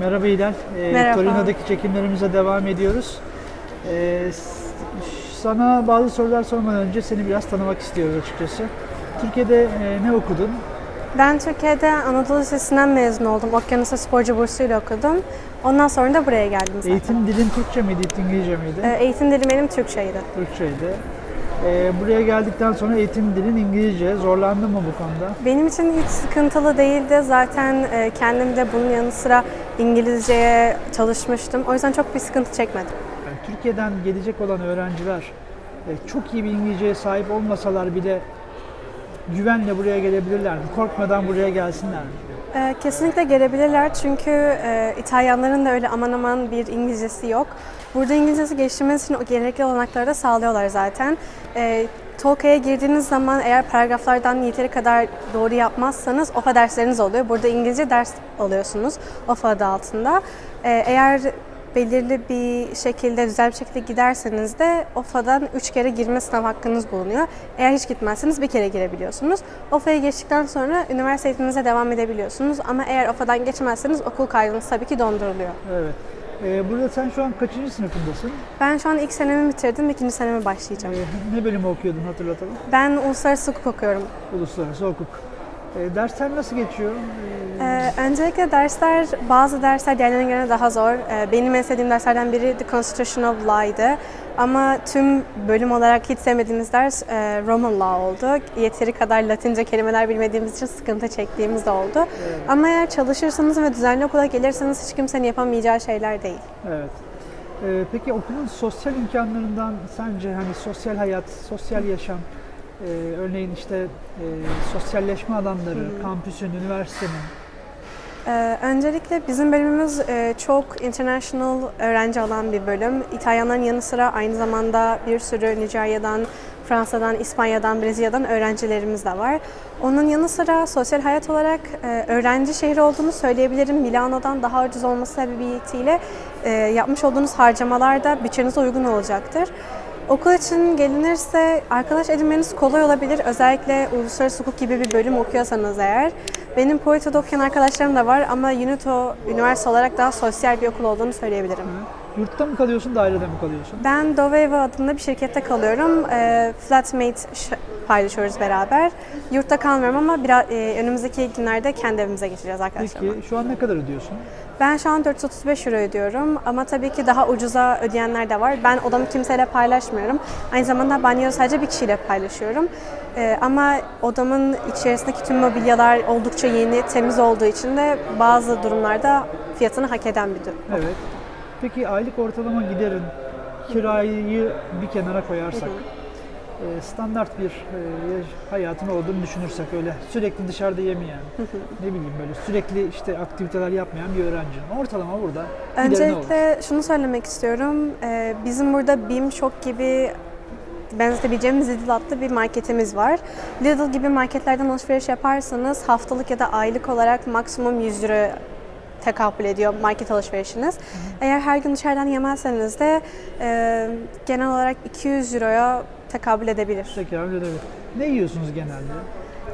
Merhaba İlal. Ee, Merhaba. Torino'daki çekimlerimize devam ediyoruz. Ee, sana bazı sorular sormadan önce seni biraz tanımak istiyoruz açıkçası. Türkiye'de e, ne okudun? Ben Türkiye'de Anadolu Lisesi'nden mezun oldum. Okyanus'a sporcu bursuyla okudum. Ondan sonra da buraya geldim zaten. Eğitim dilin Türkçe miydi, İngilizce miydi? Ee, Eğitim dilim benim Türkçeydi. Türkçeydi. Ee, buraya geldikten sonra eğitim dilin İngilizce. Zorlandın mı bu konuda? Benim için hiç sıkıntılı değildi. Zaten e, kendim de bunun yanı sıra İngilizceye çalışmıştım. O yüzden çok bir sıkıntı çekmedim. Yani Türkiye'den gelecek olan öğrenciler e, çok iyi bir İngilizceye sahip olmasalar bile güvenle buraya gelebilirler mi? Korkmadan buraya gelsinler mi? Ee, kesinlikle gelebilirler çünkü e, İtalyanların da öyle aman aman bir İngilizcesi yok. Burada İngilizcesi geliştirmeniz için o gerekli olanakları da sağlıyorlar zaten. E, Tolka'ya girdiğiniz zaman eğer paragraflardan yeteri kadar doğru yapmazsanız OFA dersleriniz oluyor. Burada İngilizce ders alıyorsunuz OFA adı altında. E, eğer belirli bir şekilde, güzel bir şekilde giderseniz de OFA'dan 3 kere girme sınav hakkınız bulunuyor. Eğer hiç gitmezseniz bir kere girebiliyorsunuz. OFA'ya geçtikten sonra üniversite eğitiminize devam edebiliyorsunuz. Ama eğer OFA'dan geçmezseniz okul kaydınız tabii ki donduruluyor. Evet. Ee, burada sen şu an kaçıncı sınıfındasın? Ben şu an ilk senemi bitirdim, ikinci seneme başlayacağım. Ee, ne bölümü okuyordun hatırlatalım? Ben uluslararası hukuk okuyorum. Uluslararası hukuk. Ee, dersler nasıl geçiyor? Ee, öncelikle dersler, bazı dersler diğerlerine göre daha zor. Ee, benim en sevdiğim derslerden biri The Constitution of Law'ydı. Ama tüm bölüm olarak hiç sevmediğimiz ders e, Roman Law oldu. Yeteri kadar Latince kelimeler bilmediğimiz için sıkıntı çektiğimiz de oldu. Ama eğer çalışırsanız ve düzenli okula gelirseniz hiç kimsenin yapamayacağı şeyler değil. evet. Ee, peki okulun sosyal imkanlarından sence hani sosyal hayat, sosyal yaşam, e, örneğin işte e, sosyalleşme alanları, kampüsün, üniversitenin, Ee, öncelikle bizim bölümümüz e, çok international öğrenci alan bir bölüm. İtalyanların yanı sıra aynı zamanda bir sürü Nijerya'dan, Fransa'dan, İspanya'dan, Brezilya'dan öğrencilerimiz de var. Onun yanı sıra sosyal hayat olarak e, öğrenci şehri olduğunu söyleyebilirim. Milano'dan daha ucuz olması sebebiyetiyle e, yapmış olduğunuz harcamalar da bütçenize uygun olacaktır. Okul için gelinirse arkadaş edinmeniz kolay olabilir. Özellikle uluslararası hukuk gibi bir bölüm okuyorsanız eğer. Benim Polito'da okuyan arkadaşlarım da var ama UNITO üniversite olarak daha sosyal bir okul olduğunu söyleyebilirim. yurtta mı kalıyorsun, dairede mi kalıyorsun? Ben Doveva adında bir şirkette kalıyorum. E, flatmate paylaşıyoruz beraber. Yurtta kalmıyorum ama biraz, e, önümüzdeki günlerde kendi evimize geçeceğiz arkadaşlarımla. Peki şu an ne kadar ödüyorsun? Ben şu an 435 euro ödüyorum ama tabii ki daha ucuza ödeyenler de var. Ben odamı kimseyle paylaşmıyorum. Aynı zamanda banyoyu sadece bir kişiyle paylaşıyorum. Ee, ama odamın içerisindeki tüm mobilyalar oldukça yeni, temiz olduğu için de bazı durumlarda fiyatını hak eden bir durum. Evet. Peki aylık ortalama giderin kirayı bir kenara koyarsak, e, standart bir e, hayatın olduğunu düşünürsek öyle sürekli dışarıda yemeyen, ne bileyim böyle sürekli işte aktiviteler yapmayan bir öğrencinin ortalama burada? Öncelikle şunu söylemek istiyorum. Ee, bizim burada BİM Şok gibi benzetebileceğimiz Lidl adlı bir marketimiz var. Lidl gibi marketlerden alışveriş yaparsanız haftalık ya da aylık olarak maksimum 100 euro tekabül ediyor market alışverişiniz. Eğer her gün dışarıdan yemezseniz de e, genel olarak 200 euroya tekabül edebilir. Abi öyle. Ne yiyorsunuz genelde?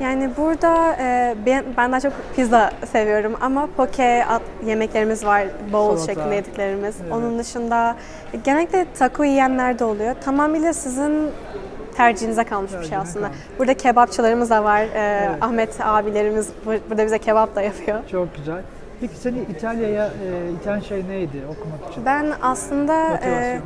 Yani burada e, ben, ben daha çok pizza seviyorum ama poke at, yemeklerimiz var, bowl Salata. şeklinde yediklerimiz. Evet. Onun dışında genellikle taco yiyenler de oluyor. Tamamıyla sizin tercihinize kalmış bir şey Tercihine aslında. kalmış. Burada kebapçılarımız da var. E, Evet. Ahmet abilerimiz bur- burada bize kebap da yapıyor. Çok güzel. Peki seni İtalya'ya e, iten şey neydi okumak için? Ben aslında e.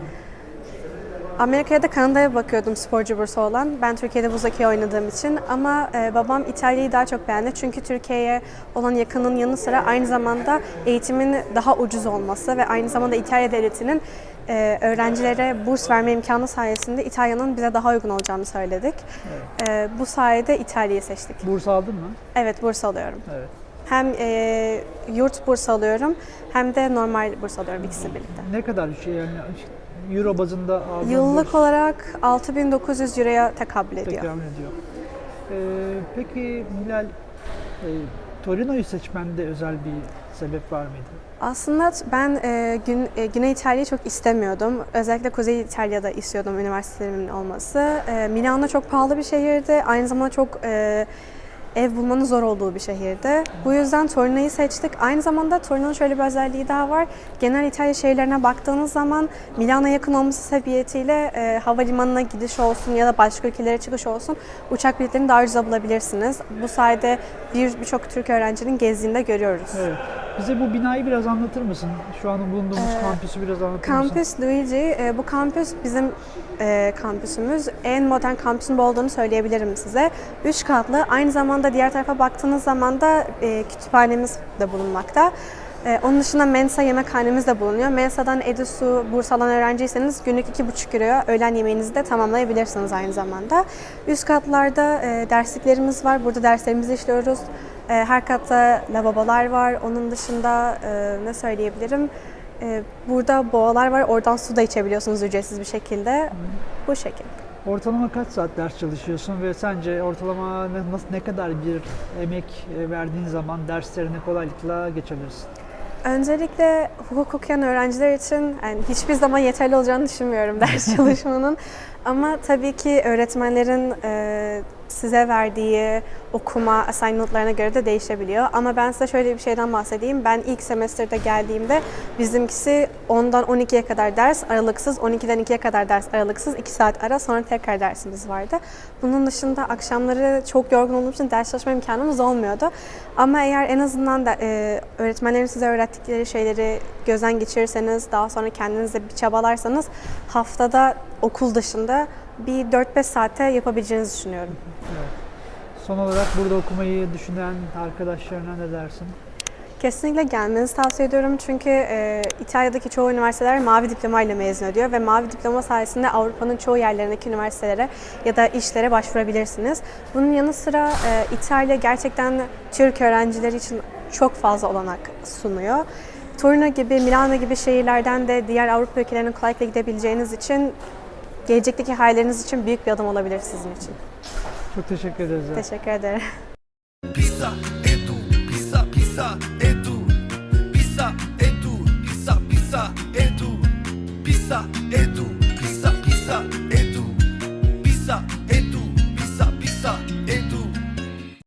Amerika'ya da Kanada'ya bakıyordum sporcu bursu olan. Ben Türkiye'de buz hokeyi oynadığım için ama e, babam İtalya'yı daha çok beğendi. Çünkü Türkiye'ye olan yakının yanı sıra aynı zamanda eğitimin daha ucuz olması ve aynı zamanda İtalya devletinin e, öğrencilere burs verme imkanı sayesinde İtalya'nın bize daha uygun olacağını söyledik. E, bu sayede İtalya'yı seçtik. Burs aldın mı? Evet burs alıyorum. Evet. Hem e, yurt burs alıyorum hem de normal burs alıyorum ikisi birlikte. Ne kadar şey yani euro bazında aldığın Yıllık olarak 6900 euroya tekabül ediyor. tekabül ediyor. Ee, peki Hilal, e, Torino'yu seçmende özel bir sebep var mıydı? Aslında ben e, gün, e, Güney İtalya'yı çok istemiyordum. Özellikle Kuzey İtalya'da istiyordum üniversitelerimin olması. E, Milano çok pahalı bir şehirdi. Aynı zamanda çok e, ev bulmanın zor olduğu bir şehirdi. Bu yüzden Torino'yu seçtik. Aynı zamanda Torino'nun şöyle bir özelliği daha var. Genel İtalya şehirlerine baktığınız zaman Milano'ya yakın olması sebebiyetiyle e, havalimanına gidiş olsun ya da başka ülkelere çıkış olsun uçak biletlerini daha ucuza bulabilirsiniz. Bu sayede bir birçok Türk öğrencinin gezdiğinde görüyoruz. Evet. Bize bu binayı biraz anlatır mısın? Şu an bulunduğumuz kampüsü biraz anlatır mısın? Kampüs Luigi, e, bu kampüs bizim e, kampüsümüz. En modern kampüsün bu olduğunu söyleyebilirim size. Üç katlı. Aynı zamanda diğer tarafa baktığınız zaman da e, kütüphanemiz de bulunmakta. E, onun dışında Mensa yemekhanemiz de bulunuyor. Mensa'dan Edusu burs alan öğrenciyseniz günlük 2,5 euroya öğlen yemeğinizi de tamamlayabilirsiniz aynı zamanda. Üst katlarda e, dersliklerimiz var. Burada derslerimizi işliyoruz. E, her katta lavabolar var. Onun dışında e, ne söyleyebilirim? E, burada boğalar var. Oradan su da içebiliyorsunuz ücretsiz bir şekilde. Bu şekilde. Ortalama kaç saat ders çalışıyorsun ve sence ortalama ne, nasıl, ne kadar bir emek e, verdiğin zaman derslerini kolaylıkla geçebilirsin? Öncelikle hukuk okuyan öğrenciler için yani hiçbir zaman yeterli olacağını düşünmüyorum ders çalışmanın. Ama tabii ki öğretmenlerin e, size verdiği okuma assignment'larına göre de değişebiliyor. Ama ben size şöyle bir şeyden bahsedeyim. Ben ilk semesterde geldiğimde bizimkisi 10'dan 12'ye kadar ders aralıksız, 12'den 2'ye kadar ders aralıksız, 2 saat ara sonra tekrar dersimiz vardı. Bunun dışında akşamları çok yorgun olduğum için ders çalışma imkanımız olmuyordu. Ama eğer en azından da e, öğretmenlerin size öğrettikleri şeyleri gözden geçirirseniz, daha sonra kendinizde bir çabalarsanız haftada okul dışında bir 4-5 saate yapabileceğinizi düşünüyorum. Son olarak burada okumayı düşünen arkadaşlarına ne dersin? Kesinlikle gelmenizi tavsiye ediyorum çünkü e, İtalya'daki çoğu üniversiteler mavi diplomayla mezun ediyor ve mavi diploma sayesinde Avrupa'nın çoğu yerlerindeki üniversitelere ya da işlere başvurabilirsiniz. Bunun yanı sıra e, İtalya gerçekten Türk öğrenciler için çok fazla olanak sunuyor. Torino gibi, Milano gibi şehirlerden de diğer Avrupa ülkelerine kolaylıkla gidebileceğiniz için gelecekteki hayalleriniz için büyük bir adım olabilir sizin için. Çok teşekkür ederiz. Teşekkür ederim. Pisa, Edu, Pisa, Pisa,